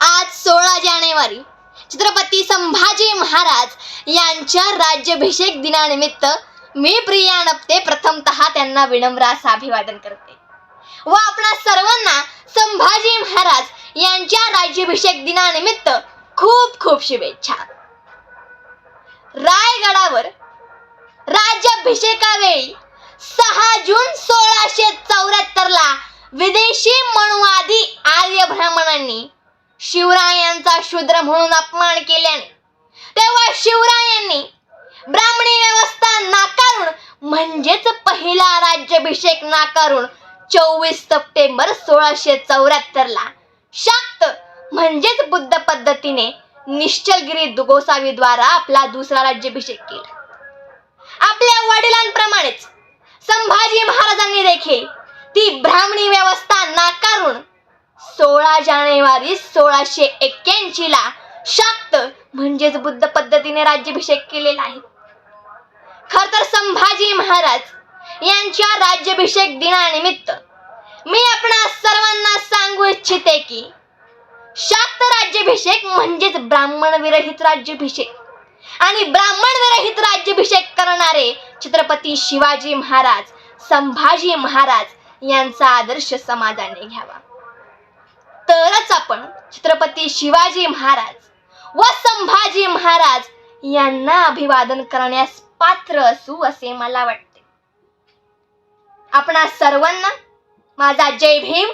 आज सोळा जानेवारी छत्रपती संभाजी महाराज यांच्या राज्याभिषेक दिनानिमित्त मी प्रिया नपते प्रथमतः त्यांना विनम्र असं अभिवादन करते. व आपणा सर्वांना संभाजी महाराज यांच्या राज्याभिषेक दिनानिमित्त खूप खूप शुभेच्छा. रायगडावर राज्याभिषेकावेळी सहा जून सोळाशे चौऱ्याहत्तर ला विदेशी मनुवादी आर्य ब्राह्मणांनी शिवरायांचा शूद्र म्हणून अपमान केल्याने तेव्हा शिवरायांनी ब्राह्मणी व्यवस्था नाकारून म्हणजेच पहिला राज्याभिषेक नाकारून चोवीस सप्टेंबर सोळाशे चौऱ्याहत्तर ला शाक्त म्हणजेच बुद्ध पद्धतीने निश्चलगिरी गोसावीद्वारा आपला दुसरा राज्याभिषेक केला. आपल्या वडिलांप्रमाणेच संभाजी महाराजांनी देखील ती ब्राह्मणी व्यवस्था नाकारून सोळा जानेवारी सोळाशे एक्क्याऐंशी ला शाक्त म्हणजेच बुद्ध पद्धतीने राज्याभिषेक केलेला आहे. खर तर संभाजी महाराज यांच्या राज्याभिषेक दिनानिमित्त मी आपणा सर्वांना सांगू इच्छिते की शाक्त राज्याभिषेक म्हणजेच ब्राह्मण विरहित राज्याभिषेक. आणि ब्राह्मण विरहित राज्याभिषेक करणारे छत्रपती शिवाजी महाराज संभाजी महाराज यांचा आदर्श समाजाने घ्यावा. तरच आपण छत्रपती शिवाजी महाराज व संभाजी महाराज यांना अभिवादन करण्यास पात्र असू असे मला वाटते. आपणा सर्वांना माझा जय भीम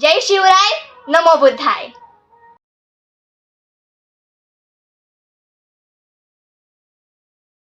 जय शिवराय नमो बुद्धाय.